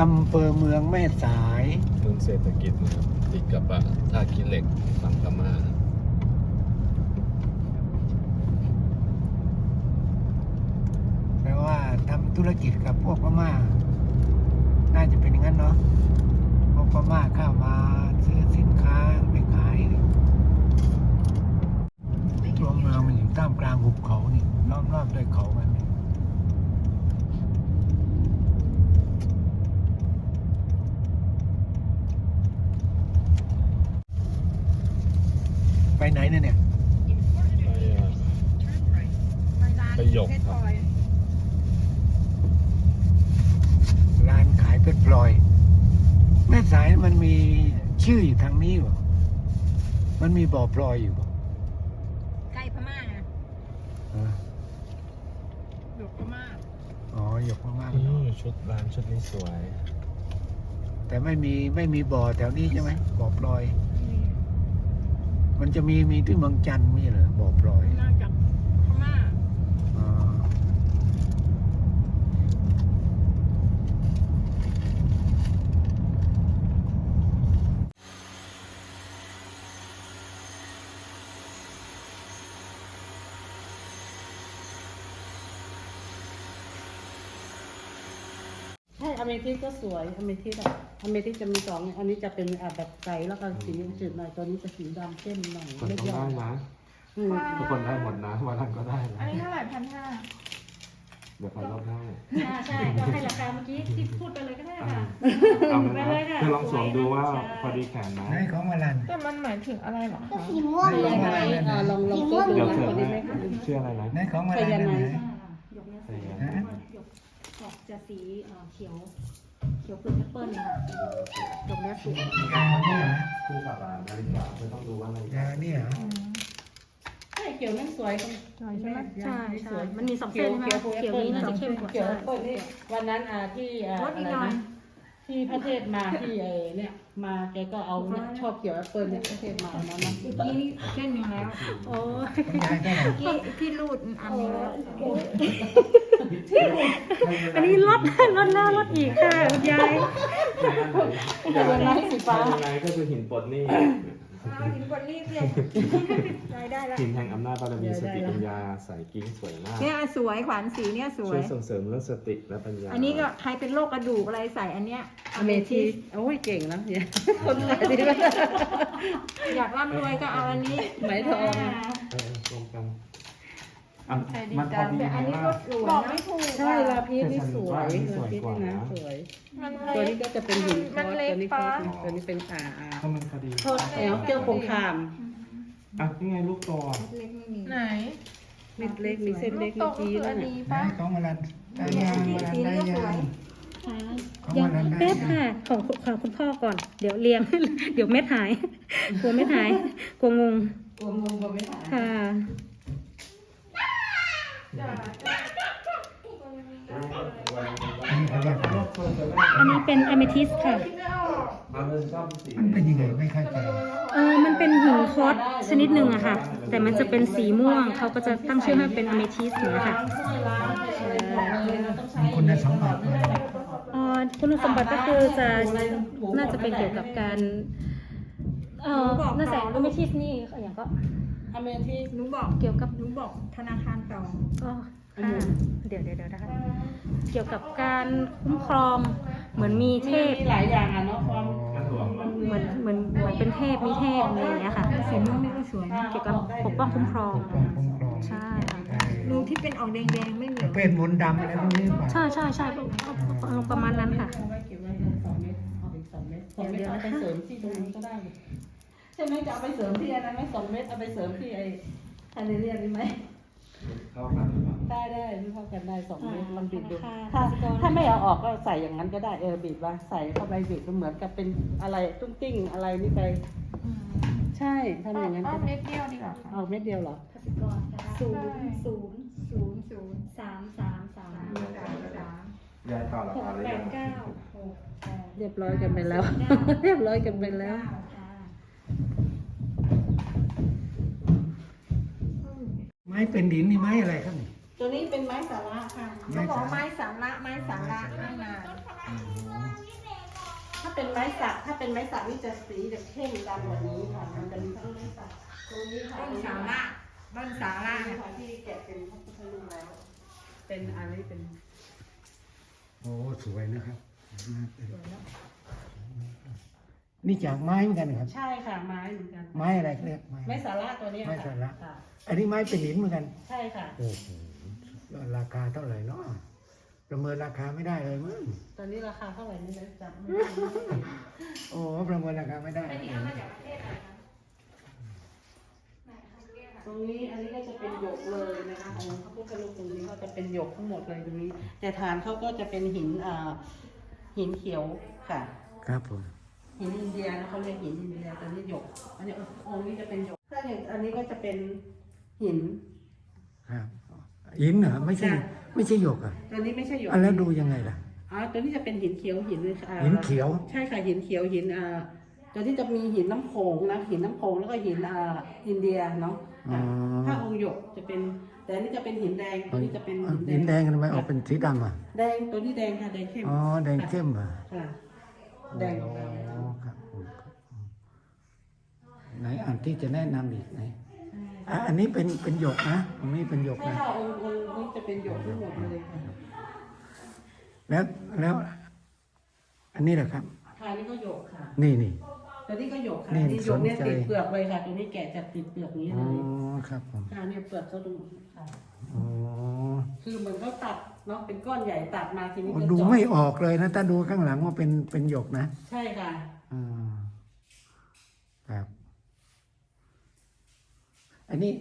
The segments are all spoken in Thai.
อำเภอเมืองแม่สาย เมืองเศรษฐกิจนะครับติดกับอะท่าขี้เหล็กฝั่งพม่าแปลว่าทำธุรกิจกับพวกพม่า น่าจะเป็นอย่างนั้นเนาะ พวกพม่าเข้ามาซื้อสินค้าไปขายตัวเมืองมันอยู่ท่ามกลางหุบเขานี่ล้อมรอบด้วยเขามันนี่ไปไหนเนี่ยเนี่ย ไปอะ ไปหยกครับร้านขายเพชรพลอย แม่สายมันมีชื่ออยู่ทางนี้วะมันมีบ่อพลอยอยู่บ่ใกล้พม่านะฮะอยู่พม่าอ๋อหยกมากอืๆเนอะมชุดร้านชุดนี้สวย แต่ไม่มีไม่มีบ่อแถวนี้ใช่ไหมบ่อพลอย มันจะมีมีที่เมืองจันทร์ไม่ใช่เหรอบ่อพลอย น่าจะพม่า อ๋อ ใช่ อเมทิสก็สวยอเมทิสอะอเมทิสจะมีสองอันนี้จะเป็นอะแบบใสแล้วก็สีจืดหน่อยตัวนี้จะสีดำเข้มหน่อยคนไม่ต้องยอได้มนะอืมทุกคนได้หมดนะวันนั้นก็ได้นะอันนี้เท่าไหร่พันห้าเดี๋ยวขอรอบหน้าใช่ใช่ก็ให้ราคาเมื่อกี้ที่พูดไปเลยก็ได้ค่ะ เอาเลยไปเลยค่ะนะคือลองสวมดูว่าใช่พอดีแขนไหมไหนของมาลัน แต่มันหมายถึงอะไรเหรอคะสีม่วงไปเลยังยไงอ่าลองลองโต๊ะดูเดี๋ยวนะเถิดคนนี้ไหมนะชื่ออะไรนะไหนของมาไปลันยังนั่นไงไหนยกเนี้ยไปยังฮะยก ออกจะสีเอ่อเขียว เขียวเปลือกแอปเปิ้ลค่ะยกเนี้ยสวยยาวนี่เหรอคู่กับอะนาฬิกาไม่ต้องดูว่านาฬิกายาวนี่เหรอใช่เขียวนั่นสวยตรงสวยใช่ไหมใช่ใช่มันมีสองเส้นใช่ไหมเขียวเขียวนี้น่าจะเข้มกว่าเขียวเปิดนี่วันนั้นอ่าที่อ่าลดอีอะกไรหน่อยนะที่พระเทศมาที่ไอ้เนี่ย มาแกก็เอาเนี่ยชอบเขียวแอปเปิลเนี่ยพระเทศมาเอานั้นนะเมื่อกี้เส้นหนึ่งแล้ว โอ้ยของยายแค่ไหนเมื่อกี้ที่รูดอันนี้แล้ว อันนี้ลดลดแล้วลดอีกค่ะคุณยาย อย่างไรสีฟ้ายังไงก็คือหินปลดหนี่เอาหินกดรีบเลยได้ได้แล้วหินแห่งอำนาจบารมีสติปัญญาใส่กิ้งสวยมาก เนี่ยสวยขวัญสีเนี่ยสวช่วย ยส่งเสริมเรื่องสติและปัญญาอันนี้ก็ใครเป็นโรคกระดูกอะไรใส่อันเนี้ยอเมทีโอ้ยเก่งนะเนี่ยคนขายดีมาก อยากร่ำรวยก็เอาอันนี้ไหมทอง เออตรงกัน อะใส่ดีมันพจัองดีแต่ไหมอันนี้ล่ะก็สวยบอกไม่ถูกใช่ลาพีชนี่สวยแต่ฉันลาว่าอันนี้พีชสวยนี่กว่านะนะสวย มันตัวเล็นี้กก็จะเป็นหินคมัอนสเล็กตัวนี้คอปะสตัวนี้เป็นอ่าอ่าก็มันพอดีโทษแอลเกี่ยวคงคาม อะนี่ไงลูกตัวเล็กไม่มีไหนเม็ดเล็กมีเส้นเล็กลูเมื่กอโตก็กี้คืออันั่นนน่ะนี้ไหนปะของมาลันได้ยังมาลันได้ยังของยังมาลันได้แป๊บยังค่ะของของคุณพ่อก่อน เดี๋ยวเรียง เดี๋ยวเม็ดหาย กลัวเม็ดหาย กลัวงง กลัวงงกลัวไม่หายค่ะ อันนี้เขาเรียกอะไรอันนี้เป็นอเมทิสค่ะ มันเป็นยังไงไม่เข้าใจเออ มันเป็นหินคอสชนิดหนึ่งอะค่ะ แต่มันจะเป็นสีม่วง เขาก็จะตั้งชื่อให้เป็นอเมทิสอย่างเงี้ยค่ะมีคุณสมบัติอะไร เอ่อคุณสมบัติก็คือจะน่าจะเป็นเกี่ยวกับการ เอ่อน่าจะอเมทิสนี่อย่างก็อเมทีหนูบอกเกี่ยวกับหนูบอกธนาคารต่อก็ค่ะเดี๋ยวเดี๋ยวเดี๋ยวนะคะเกี่ยวกับการคุ้มครอง เหมือนมีเทมีพหลายอย่างอะเนาะความเหมือนเหมือนเหมือนเป็นเทพมีเทพอะไรอย่างเงี้ยค่ะ สีม่วงนี่ก็สวยนะเกี่ยวกับปกป้องคุ้มครอง ปกป้องคุ้มครองใช่ค่ะ หนูที่เป็นออกแดงๆไม่เหนีปยวระเภทมนต์ดำอะไรพวกนี้ป่ะใช่ใช่ใช่ประมาณนั้นค่ะ เอาไว้เก็บไว้สองเม็ดเอาอีกสองเม็ดสองเม็ดเอาไปเสริมที่ตรงนี้ก็ได้ ใช่ไหมจะเอาไปเสริมที่อะไรไหมสองเม็ดเอาไปเสริมที่ไอ้ไฮเดเรียนนี่ไหมเข้ากันหรือเปล่าได้ได้ไม่เท่ากันได้สองเม็ดลองบีบดูค่ะถ้าถ้าไม่เอาออกก็ใส่อย่างนั้นก็ได้เออบีบว่าใส่เข้าไปบีบก็เหมือนกับเป็นอะไรตุ้งติ้งอะไรนี่ไปใช่ทำอย่างนั้นเอาก็ได้เม็ดเดียวดีกว่าค่ะเอาเม็ดเดียวเหรอศูนย์ศูนย์ศูนย์ศูนย์สามสามสามสามสามยายต่อราหกคาหรือแปยัดง เก้าหกแปดเรียบร้อยกันไปแล้ว เรียบร้อยกันไปแล้วค่ะ ไม้เป็นดินนี่ไม้อะไรครับนี่ ตัวนี้เป็นไม้สาระค่ะเขาบอกไม้สาระไม้สาระไม่นานอเป็นไม้สักถ้าเป็นไม้สักนี่จะสีจะเข้มดำกว่านี้ค่ะ มันจะมีทั้งไม้สักตรงนี้ค่ะต้นสาระต้นสาระนี่ค่ะที่แกะเป็นพระพุทธรูปแล้ว เป็นอันนี้เป็นโอ้สวยนะครับ นี่จากไม้เหมือนกันนะครับ ใช่ค่ะไม้เหมือนกันไม้อะไรเรียกไม้ ไม้สาระตัวนี้ไม้ค่ะสาระ ค่ะอันนี้ไม้เป็นหินเหมือนกันใช่ค่ะ โอ้โหราคาเท่าไหร่เนาะประเมินราคาไม่ได้เลยมั้งตอนนี้ราคาเท่าไหร่นี่นะจำไม่ได้โอ้ประเมินราคาไม่ได้ตรงนี้อันนี้ก็จะเป็นหยกเลยนะคะของพระพุทธรูปตรงนี้ก็จะเป็นหยกทั้งหมดเลยตรงนี้ แต่ฐานเขาก็จะเป็นหินอ่าหินเขียวค่ะ ครับผม หินอินเดียนะเขาเรียกหินอินเดียตัวนี้หยก อันนี้องค์นี้จะเป็นหยกถ้าอย่างอันนี้ก็จะเป็นหินครับหินเหรอไม่ใช่จ้ะไม่ใช่หยกอะตัวนี้ไม่ใช่หยกอะแล้วดูยังไงล่ะอ๋อตัวนี้จะเป็นหินเขียวหินอ่าหินเขียว ใช่ค่ะหินเขียวหินอ่าตัวที่จะมีหินน้ำโขงนะหินน้ำโขงแล้วก็หินอ่าอินเดียเนาะอ๋อถ้าองค์หยกจะเป็น แต่อันนี้จะเป็นหินแดงตัวนี้จะเป็นหินแดงทำไมออกเป็นสีดำอะแดงตัวนี้แดงค่ะแดงเข้มอ๋อแดงเข้มอะค่ะแดงออกมา อ๋อครับผมครับผม ไหนอันที่จะแนะนำอีกไหนอะอันนี้เป็นเป็นหยกนะอันนี้เป็นหยกใช่นะค่ะองค์องค์นี้จะเป็นหยกทั้งหมดเลยค่ะแล้วแล้วอันนี้แหละครับ ค่ะนี่ก็หยกค่ะนี่นี่ ตัวนี้ก็หยกค่ะนี่นี่หยกเนี่ยสนใจ ติดเปลือกเลยค่ะ ตัวนี้แกะจากติดเปลือกนี้อ๋เลอยครับผมค่ะเนี่ยเปลือกเขาดูค่ะ อ๋อคือเหมือนเขาตัดเนาะเป็นก้อนใหญ่ตัดมาทีนี้โอ้ก็ดูเจาะไม่ออกเลยนะถ้าดูข้างหลังว่าเป็นเป็นหยกนะ ใช่ค่ะ อ่าครับ อันนี้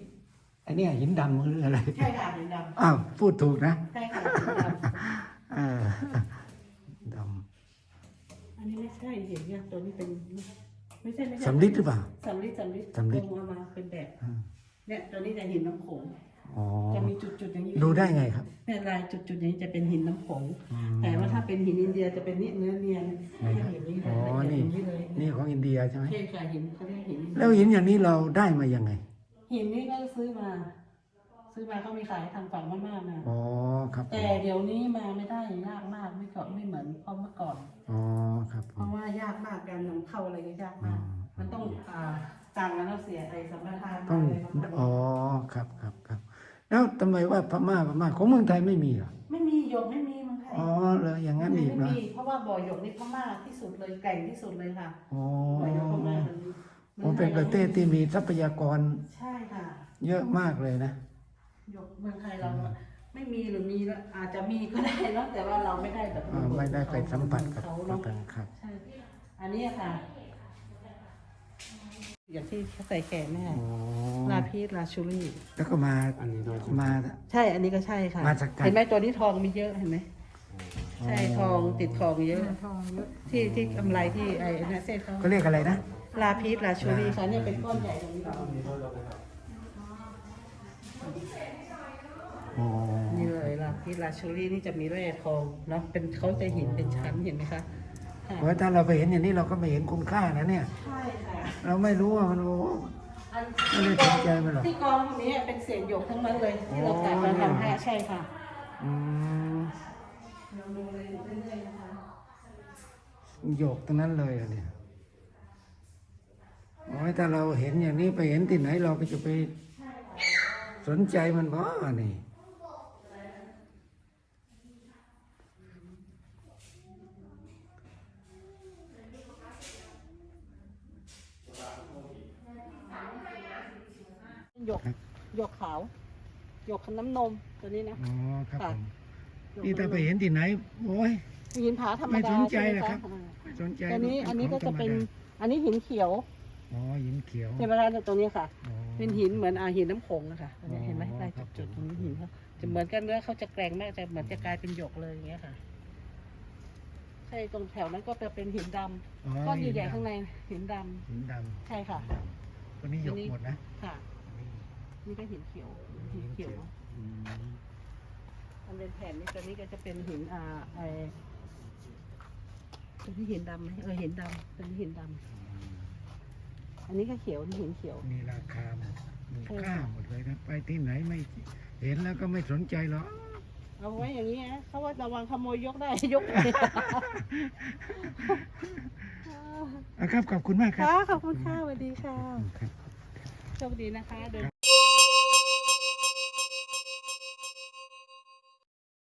อันนี้หินดำหรืออะไร ใช่ค่ะหินดอ้าวพูดถูกนะำใช่ค่ะหินดเออดำอันนี้ไม่ใช่หินเนี่ยตัวนี้เป็นไม่ใช่ไม่ำใช่สำลิดหรือเปล่า สำลิดสำลิดสำลิด ลงมาเป็นแบบอ่าเนี่ยตัวนี้จะหินน้ำโขงอ๋อจะมีจุดๆอย่างนี้ดูได้ไงครับเนี่ยลายจุดๆอย่างนี้จะเป็นหินน้ำโขงอืม แต่ว่าถ้าเป็นหินอินเดียจะเป็นนี่เนื้อเนียนไหนครับหินนี้เลอ๋อยนี่หินนี้เลยนี่ของอินเดียใช่ไหม ใช่ค่ะหินเขาเรียกหินอินเดียแล้วหินอย่างนี้เราได้มายังไง หินนี่ก็ซื้อมา ซื้อมาเขามีขายทางฝั่งพม่ามาอ๋อครับผมแต่เดี๋ยวนี้มาไม่ได้ยากมากไม่ก่อนไม่เหมือนเพราะเมื่อก่อน อ๋อครับผเพม ราะว่ายากมากการนำเข้าอะไรก็ยากมาก อืม มันต้องอ่าตังค์แล้วเราเสียไอ้สัมปทานต้องอะไรประมาณอ๋อนี้ครับครับครับ แล้วทำไมว่าพม่าพม่าของเมืองไทยไม่มีเหรอไม่มีหยกไม่มีเมืองไทยอ๋อเลยอย่างนั้นอีกไม่เนาะมีเพราะว่าบ่อหยกนี่พม่าที่สุดเลยแกร่งที่สุดเลยค่ะอ๋อบ่อหยกพม่ามัน มันเป็นประเทศที่มีทรัพยากรใช่ค่ะ เยอะมากเลยนะหยกเมืองไทยเราไม่มีหรือมีแล้วอาจจะมีก็ได้เนอะแต่ว่าเราไม่ได้แบบอ่าไม่ได้ไปสัมผัสกับเขาเขาเนาะครับ ใช่อันนี้ค่ะ อย่างที่เขาใส่แขนแม่อ๋อลาพีสลาชูรี่ แล้วก็มามา ใช่อันนี้ก็ใช่ค่ะ มาจากกันเห็นไหมตัวนี้ทองมีเยอะเห็นไหมใช่ทองติดทองเยอะ ทองเยอะที่ที่กำไรที่ไอ้นั่นเส้นเขาก็เรียกอะไรนะ ลาพีสลาชูรี่ค่ะเนี่ยเป็นก้อนใหญ่ตรงนี้อ๋อนี่เลยลาพีสลาชูรี่นี่จะมีแร่ทองเนาะเป็นเขาจะหินเป็นชั้นเห็นไหมคะค่ะเพราะถ้าเราไปเห็นอย่างนี้เราก็ไม่เห็นคุณค่านะเนี่ย ใช่ค่ะ เราไม่รู้ว่ามันโอ้อันไม่ได้สนใจมันหรอกที่กองตรงนี้เป็นเศษหยกทั้งนั้นเลยที่เราตัดมาทำให้ใช่ค่ะ อืมเราดูเลยเรื่อยๆนะคะหยกทั้งนั้นเลยอะเนี่ย โอ้ยถ้าเราเห็นอย่างนี้ไปเห็นที่ไหนเราก็จะไปสนใจมันบ้านี่หยกหยกขาวหยกน้ำนมตัวนี้นะ อ๋อครับค่ะ ผมหยกนี่ถ้าไปเห็นที่ไหนโอ้ย หินผาธรรมไม่ดาสนใจช่ไหมเลยครับอ่าไม่สนใจแต่นี้หรอันนี้ก็ขจะงธรรมเป็นดาอันนี้หินเขียว อ๋อหินเขียวเห็นไหมคะตรงนี้ค่ะ อ๋อเป็นหินเหมือนอาหินน้ำโขงนะคะอันนี้อ๋อเห็นไหมลายครับจุดๆตรงนี้หินเขาจะเหมือนกันเนื้อเขาจะแกร่งมากจะเหมือนจะกลายเป็นหยกเลยอย่างเงี้ยค่ะใช่ตรงแถวนั้นก็จะเป็นหินดำอ๋อก้อนใหญ่หิๆข้างดในหินดำำหินดใช่ค่ะำตัวนี้หยกหมดนะค่ะ นี่ก็หินเขียวหินเขียวอืมมันเป็นแผ่นนี่ตัวนี้ก็จะเป็นหินอ่าไอตัวนี้หินดำไหมเออหินดำตัวนี้หินดำ อันนี้ก็เขียวนี่หินเขียว มีราคาหมดมีใช่ค่าค่ะหมดเลยนะไปที่ไหนไม่เห็นแล้วก็ไม่สนใจหรอกคเอาไว้อย่างนี้นะเขาว่าระวังขโมยยกได้ยกอะครับขอบคุณมากครับค่ะขอบคุณค่ะสวัสดีค่ะครับโชคดีนะคะเดิน